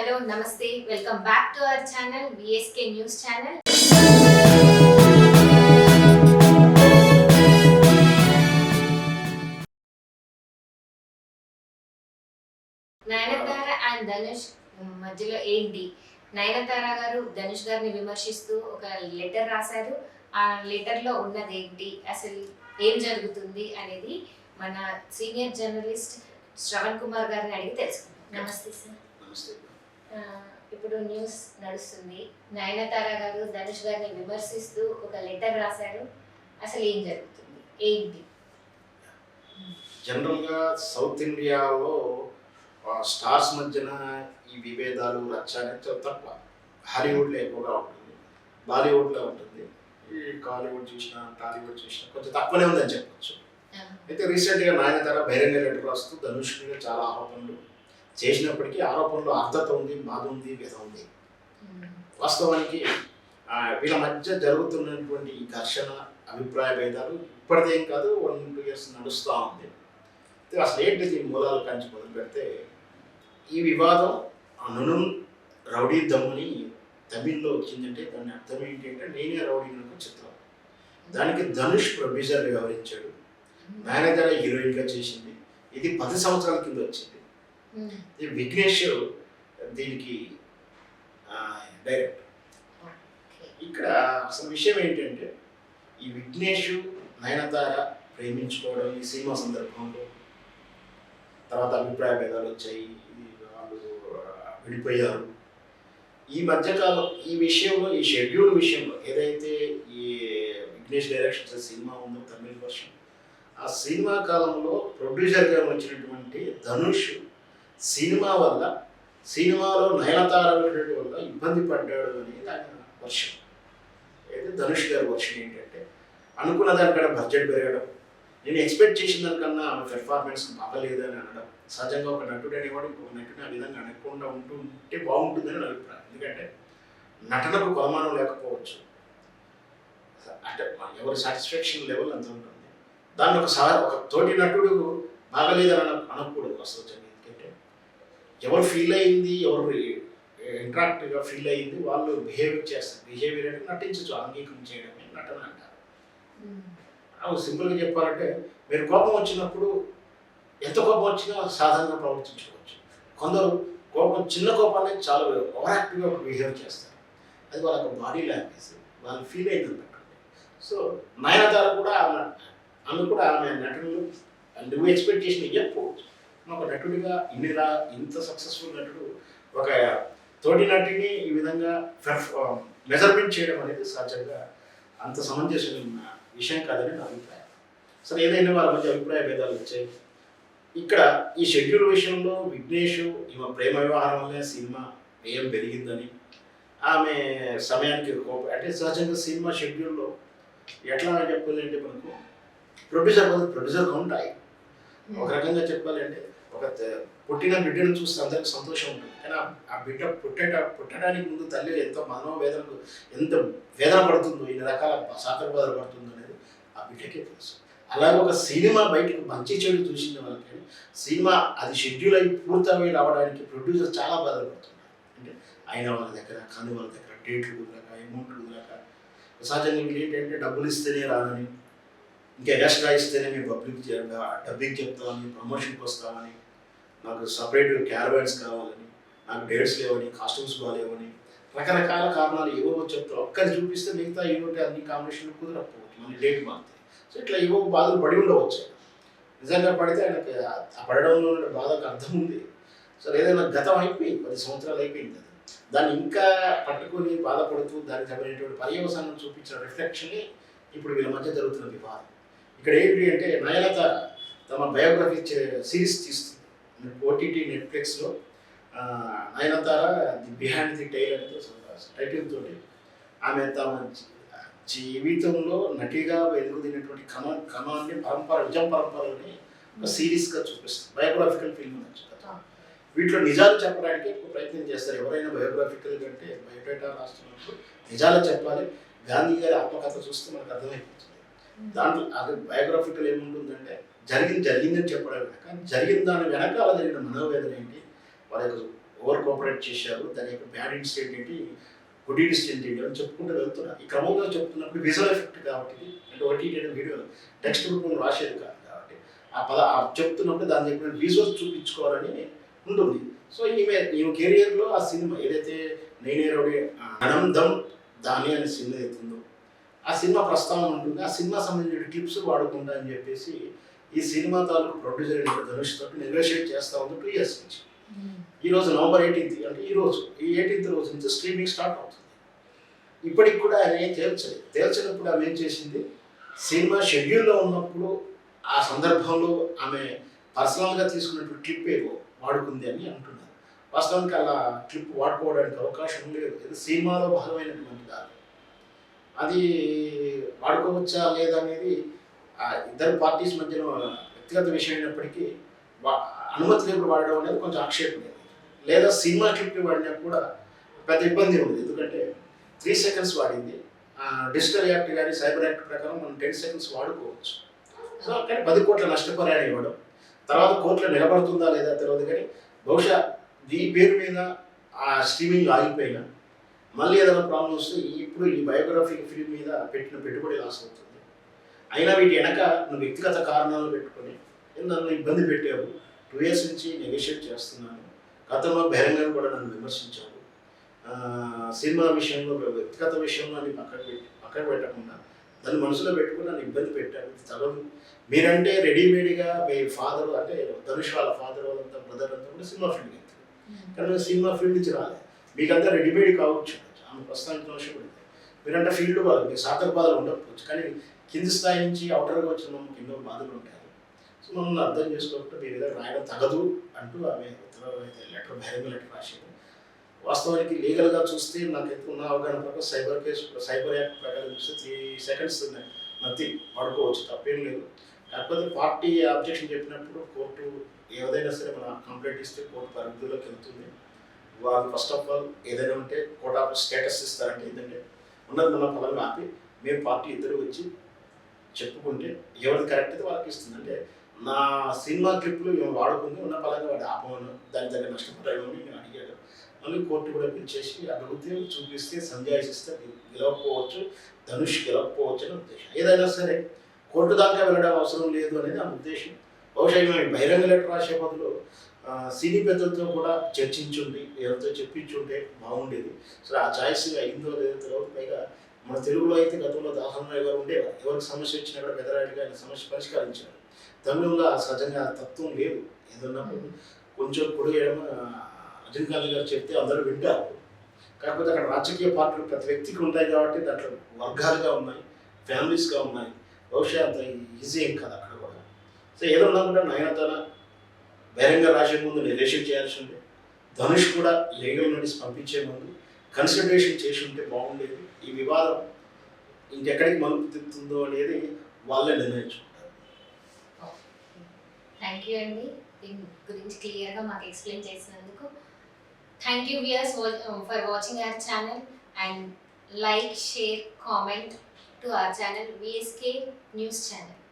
Hello నమస్తే. Welcome back to our channel VSK news channel Nayanthara and Dhanush మధ్యలో ఏంటి? నయనతార గారు ధనుష్ గారిని విమర్శిస్తూ ఒక లెటర్ రాశారు. ఆ లెటర్లో ఉన్నది ఏంటి? అసలు ఏం జరుగుతుంది అనేది మన సీనియర్ జర్నలిస్ట్ శ్రవణ్ కుమార్ గారిని అడిగి తెలుసుకుందాం. నమస్తే సార్ నమస్తే. ఇప్పుడు న్యూస్ నడుస్తుంది. నయనతార గారు ధనుష్ గారిని విమర్శిస్తూ ఒక లెటర్ రాశారు. అసలు ఏం జరుగుతుంది? ఏంటి? జనరల్గా సౌత్ ఇండియాలో స్టార్స్ మధ్యన ఈ విభేదాలు రచ్చ అనేది తక్కువ హాలీవుడ్లో ఎక్కువగా ఉంటుంది. బాలీవుడ్లో ఉంటుంది. ఈ కాలీవుడ్ చూసినా టాలీవుడ్ చూసినా కొంచెం తక్కువనే ఉందని చెప్పొచ్చు. అయితే రీసెంట్గా నాయనతార బహిరంగ లెటర్ రాస్తూ ధనుష్ మీద చాలా ఆరోపణలు చేసినప్పటికీ ఆరోపణలో అర్థత ఉంది బాధ ఉంది వ్యధ ఉంది. వాస్తవానికి వీళ్ళ మధ్య జరుగుతున్నటువంటి ఈ ఘర్షణ అభిప్రాయ భేదాలు ఇప్పటిదేం కాదు వన్ టూ ఇయర్స్ నడుస్తూ ఉంది. అసలు ఏంటి దీని మూలాలు కంచి మొదలు పెడితే ఈ వివాదం అనును రౌడీ దమ్ముని తమిళ్ళో వచ్చిందంటే దాని అర్థం ఏంటి అంటే నేనే రౌడీ ఒక చిత్రం. దానికి ధనుష్ ప్రొడ్యూసర్ వ్యవహరించాడు. మేనేజర్ హీరోయిన్గా చేసింది. ఇది పది సంవత్సరాల కింద వచ్చింది. విఘ్నేష్ దీనికి డైరెక్ట్. ఇక్కడ అసలు విషయం ఏంటంటే ఈ విఘ్నేష్ నయనతార ప్రేమించుకోవడం ఈ సినిమా సందర్భంలో. తర్వాత అభిప్రాయ భేదాలు వచ్చాయి వాళ్ళు విడిపోయారు. ఈ మధ్యకాలం ఈ విషయంలో ఈ షెడ్యూల్ విషయంలో ఏదైతే ఈ విఘ్నేష్ డైరెక్షన్ చేసే సినిమా ఉందో తమిళ వర్షం ఆ సినిమా కాలంలో ప్రొడ్యూసర్గా వచ్చినటువంటి ధనుష్ సినిమా వల్ల సినిమాలో నయనతార వల్ల ఇబ్బంది పడ్డాడు అనేది ఆయన వర్షం. అయితే ధనుష్ గారి వర్షం ఏంటంటే అనుకున్న దానికన్నా బడ్జెట్ పెరగడం నేను ఎక్స్పెక్ట్ చేసిన దానికన్నా ఆమె పెర్ఫార్మెన్స్ బాగలేదు అని అనడం. సహజంగా ఒక నటుడు అనేవాడు ఇంకొక నటుని ఆ విధంగా అనకుండా ఉంటుంటే బాగుంటుందని నా అభిప్రాయం. ఎందుకంటే నటనకు కొలమానం లేకపోవచ్చు. అంటే ఎవరి సాటిస్ఫాక్షన్ లెవెల్ అంత ఉంటుంది. దాన్ని ఒక సా ఒక తోటి నటుడు బాగలేదని అనకూడదు అసలు ఎందుకంటే ఎవరు ఫీల్ అయింది ఎవరు ఇంట్రాక్ట్గా ఫీల్ అయింది వాళ్ళు బిహేవ్ చేస్తారు బిహేవియర్ అంటే నటించచ్చు అంగీకరణ చేయడమే నటన అంటారు. అవి సింపుల్గా చెప్పాలంటే మీరు కోపం వచ్చినప్పుడు ఎంత కోపం వచ్చినా సాధారణంగా ప్రవర్తించుకోవచ్చు. కొందరు కోపం చిన్న కోపాన్ని చాలా ఓవర్ యాక్టివ్గా బిహేవ్ చేస్తారు. అది వాళ్ళ బాడీ లాంగ్వేజ్ వాళ్ళు ఫీల్ అయింది సో నయనతార కూడా ఆమె ఆమె కూడా ఆమె నటులు నువ్వు ఎక్స్పెక్ట్ చేసిన చెప్పవచ్చు ఒక నటుడిగా ఇన్నిలా ఇంత సక్సెస్ఫుల్ నటుడు ఒక తోటి నటిని ఈ విధంగా మెజర్మెంట్ చేయడం అనేది సహజంగా అంత సమంజసమైన విషయం కాదని నా అభిప్రాయం. సరే ఏదైనా వాళ్ళ మధ్య అభిప్రాయ భేదాలు వచ్చాయి ఇక్కడ ఈ షెడ్యూల్ విషయంలో విఘ్నేష్ ఈమె ప్రేమ వ్యవహారం వల్లే సినిమా వ్యయం పెరిగిందని ఆమె సమయానికి కోప అంటే సహజంగా సినిమా షెడ్యూల్లో ఎట్లా చెప్పాలంటే మనకు ప్రొడ్యూసర్ ప్రొడ్యూసర్గా ఉంటాయి. ఒక రకంగా చెప్పాలంటే ఒక పుట్టిన బిడ్డను చూస్తే అందరికి సంతోషం ఉంటుంది. కానీ ఆ- బిడ్డ పుట్టేట పుట్టడానికి ముందు తల్లి ఎంతో మనోవేదనకు ఎంత వేదన పడుతుందో ఇన్ని రకాల సాకర బాధలు పడుతుందో అనేది ఆ బిడ్డకే తెలుసు. అలాగే ఒక సినిమా బయటకు మంచి చెడు చూసిన వాళ్ళకి సినిమా అది షెడ్యూల్ అయి పూర్తయి రావడానికి ప్రొడ్యూసర్ చాలా బాధలు పడుతున్నారు అంటే అయిన వాళ్ళ దగ్గర కాని వాళ్ళ దగ్గర డేట్లు కుదరక అమౌంట్లు కుదరక సహజంగా వీళ్ళు ఏంటంటే డబ్బులు ఇస్తేనే రానని ఇంకా ఎక్స్ట్రా ఇస్తేనే మేము పబ్లిక్ డబ్బింగ్ చెప్తామని ప్రమోషన్కి వస్తామని నాకు సపరేట్ క్యారవాన్స్ కావాలని నాకు డేట్స్ లేవని కాస్ట్యూమ్స్ బాగాలేవని రకరకాల కారణాలు ఏవో చెప్తారు ఒక్కరి చూపిస్తే మిగతా ఏమిటి అన్ని కాంబినేషన్లు కుదరకపోవచ్చు. మళ్ళీ డేట్ మారుతాయి సో ఇట్లా ఏవో బాధలు పడి ఉండవచ్చు. నిజంగా పడితే ఆయనకి ఆ- పడడంలో బాధకు అర్థం ఉంది. సో ఏదైనా గతం అయిపోయింది పది సంవత్సరాలు అయిపోయింది అది. దాన్ని ఇంకా పట్టుకొని బాధపడుతూ దానికి తగినటువంటి పర్యవసానం చూపించిన రిఫ్లెక్షనే ఇప్పుడు వీళ్ళ మధ్య జరుగుతున్న వివాదం. ఇక్కడ ఏంటి అంటే నయనతార తమ బయోగ్రఫీ సిరీస్ తీస్తుంది. ఓటీటీ నెట్ఫ్లిక్స్లో Nayanthara the behind the tail అనేది టైటిల్ తోటి ఆమె తమ జీవితంలో నటిగా వెలుగుదినటువంటి కమ కమాన్ని పరంపర విజయం పరంపరని ఒక సిరీస్గా చూపిస్తుంది. బయోగ్రాఫికల్ ఫిల్మ్ వీటిలో నిజాలు చెప్పడానికి ఎక్కువ ప్రయత్నం చేస్తారు. ఎవరైనా బయోగ్రాఫికల్ కంటే బయోడేటా రాస్తున్నప్పుడు నిజాలు చెప్పాలి. గాంధీ గారి ఆత్మకథ చూస్తే మనకు అర్థమైపోతుంది. దాంట్లో అది బయోగ్రాఫికల్ ఏముంటుందంటే జరిగింది జరిగిందని చెప్పడం కానీ జరిగిన దాని వెనకాల జరిగిన మనోవేదన ఏంటి? వాళ్ళ యొక్క ఓవర్ కోఆపరేట్ చేశారు. దాని యొక్క బ్యాడ్ ఇన్సిడెంట్ ఏంటి? గుడ్ ఇన్సిడెంట్ ఏంటి? అని చెప్పుకుంటూ వెళ్తున్నా ఈ క్రమంలో చెప్తున్నప్పుడు విజువల్ ఎఫెక్ట్ కాబట్టి అంటే ఒకటి అనే వీడియో టెక్స్ట్ రూపంలో రాసేది కాదు కాబట్టి ఆ పద ఆ చెప్తున్నప్పుడు దాని దగ్గర విజువల్స్ చూపించుకోవాలని ఉంటుంది. సో ఈమె ఈమె కెరియర్లో ఆ సినిమా ఏదైతే నేనే రౌడీ అనందం దాని అనే సినిమా అవుతుందో ఆ సినిమా ప్రస్తావన ఉంటుంది. ఆ సినిమా సంబంధించిన క్లిప్స్ వాడుకుంటా అని చెప్పేసి ఈ సినిమా తాలూకు ప్రొడ్యూసర్ ధనుష్ తోటి నెగోషియేట్ చేస్తా ఉంది టూ ఇయర్స్ నుంచి. ఈ రోజు నవంబర్ ఎయిటీన్త్ అంటే ఈ రోజు ఈ ఎయిటీన్త్ రోజు నుంచి స్ట్రీమింగ్ స్టార్ట్ అవుతుంది. ఇప్పటికి కూడా ఆయన ఏం తేల్చలేదు. తేల్చినప్పుడు ఆమె ఏం చేసింది? సినిమా షెడ్యూల్లో ఉన్నప్పుడు ఆ సందర్భంలో ఆమె పర్సనల్గా తీసుకున్నటువంటి క్లిప్ ఏదో వాడుకుంది అని అంటున్నారు. వాస్తవానికి అలా క్లిప్ వాడుకోవడానికి అవకాశం లేదు. ఇది సినిమాలో భాగమైనటువంటి కాదు అది వాడుకోవచ్చా లేదా అనేది ఆ ఇద్దరు పార్టీస్ మధ్యలో వ్యక్తిగత విషయం అయినప్పటికీ వా- అనుమతి లేకుండా వాడడం అనేది కొంచెం ఆక్షేపం లేదా సినిమా క్లిప్ వాడినా కూడా పెద్ద ఇబ్బంది ఉంది ఎందుకంటే త్రీ సెకండ్స్ వాడింది. డిజిటల్ యాక్ట్ కానీ సైబర్ యాక్ట్ ప్రకారం మనం టెన్ సెకండ్స్ వాడుకోవచ్చు. సో కానీ పది కోట్ల నష్టపరిహారం ఇవ్వడం. తర్వాత కోర్టులో నిలబడుతుందా లేదా తెలియదు కానీ బహుశా ఈ పేరు మీద ఆ స్ట్రీమింగ్ ఆగిపోయినా మళ్ళీ ఏదైనా ప్రాబ్లం వస్తే ఇప్పుడు ఈ బయోగ్రఫీ ఫిల్మ్ మీద పెట్టిన పెట్టుబడి లాస్ అవుతుంది. అయినా వీటి వెనక నువ్వు వ్యక్తిగత కారణాలు పెట్టుకొని నన్ను ఇబ్బంది పెట్టావు. టూ ఇయర్స్ నుంచి నెగోషియేట్ చేస్తున్నాను. గతంలో బహిరంగంగా కూడా నన్ను విమర్శించావు సినిమా విషయంలో వ్యక్తిగత విషయంలో అని పక్కకు పెట్టి పక్కకు పెట్టకుండా దాన్ని మనసులో పెట్టుకుని నన్ను ఇబ్బంది పెట్టాను తగదు మీరంటే రెడీమేడ్గా మీ ఫాదర్ అంటే ధనుష్ వాళ్ళ ఫాదర్ వాళ్ళంతా బ్రదర్ అంతా కూడా సినిమా ఫీల్డ్కి వెళ్తారు కానీ సినిమా ఫీల్డ్ నుంచి రాలేదు. మీకంతా రెడీమేడ్ కావచ్చు. ఆమె ప్రస్తుతానికి అవసరపడింది మీరంటే ఫీల్డ్ బాధలు మీకు సాధక బాధలు ఉండకపోవచ్చు. కానీ కింది స్థాయి నుంచి అవుటర్గా వచ్చిన మమ్మల్ని ఎన్నో బాధలు ఉంటాయి. సో మమ్మల్ని అర్థం చేసుకోకుండా మీరు ఏదో రాయడం తగదు అంటూ ఆమె అయితే లెటర్ బహిరంగ లెటర్ రాసింది. వాస్తవానికి లీగల్గా చూస్తే నాకు ఎంత ఉన్న అవగాహన ప్రకారం సైబర్ కేసు సైబర్ యాక్ట్ ప్రకారం చూస్తే త్రీ సెకండ్స్ నత్తి పడుకోవచ్చు తప్పేం లేదు. కాకపోతే పార్టీ అబ్జెక్షన్ చెప్పినప్పుడు కోర్టు ఏదైనా సరే మన కంప్లైంట్ ఇస్తే కోర్టు పరిధిలోకి వెళ్తుంది. వాళ్ళు ఫస్ట్ ఆఫ్ ఆల్ ఏదైనా ఉంటే కోట్ ఆఫ్ స్టేటస్ ఇస్తారంటే ఏంటంటే ఉన్నది మన పొలం ఆపి మేము పార్టీ ఇద్దరు వచ్చి చెప్పుకుంటే ఎవరిది కరెక్ట్ అయితే వాళ్ళకి ఇస్తుంది. అంటే నా సినిమా క్లిప్లు మేము వాడుకుంది ఉన్న పలంగా వాడు ఆపమను దాని దగ్గర నష్టపడాలని నేను అడిగాడు. మళ్ళీ కోర్టు కూడా పిలిచేసి అభివృద్ధి చూపిస్తే సంజాయిస్తే గెలవకపోవచ్చు ధనుష్ గెలవకపోవచ్చు అని ఉద్దేశం. ఏదైనా సరే కోర్టు దాకా వెళ్ళడం అవసరం లేదు అనేది నా ఉద్దేశం. బహుశా మేము బహిరంగ లెటర్ రాసే బదులు సినీ పెద్దలతో కూడా చర్చించుండి ఎవరితో చెప్పించుంటే బాగుండేది. సో ఆ ఛాయిస్ అయిందో లేదో తెలియదు పైగా మన తెలుగులో అయితే గతంలో దాసనారాయణ గారు ఉండేవారు? ఎవరికి సమస్య వచ్చినా కూడా పెద్దరాయుడు గారి సమస్య పరిష్కరించారు. తమిళంలో ఆ సహజంగా తత్వం లేదు. ఏదన్నప్పుడు కొంచెం పొడి ఎడమ రజనీకాంత్ గారు చెప్తే అందరూ వింటారు. కాకపోతే అక్కడ రాజకీయ పార్టీలు ప్రతి వ్యక్తికి ఉంటాయి కాబట్టి దాంట్లో వర్గాలుగా ఉన్నాయి ఫ్యామిలీస్గా ఉన్నాయి. బహుశా అంత ఈజీ ఏం కాదు అక్కడ కూడా. సో ఏదన్నా కూడా నయనతన బహిరంగ రాజే ముందు నిరేషన్ చేయాల్సి ఉంది ధనుష్ కూడా లీగల్ నోటీస్ పంపించే ముందు కన్సిడరేషన్ చేసి ఉంటే బాగుండేది. ఈ వివాదం ఇంకెక్కడికి మలుపు తిప్పుతుందో అనేది వాళ్ళే నిర్ణయించుకుంటారు. థ్యాంక్ యూ అండి. దీని గురించి క్లియర్గా మాకు ఎక్స్ప్లెయిన్ చేసినందుకు. Thank you viewers for watching our channel and like share comment to our channel VSK news channel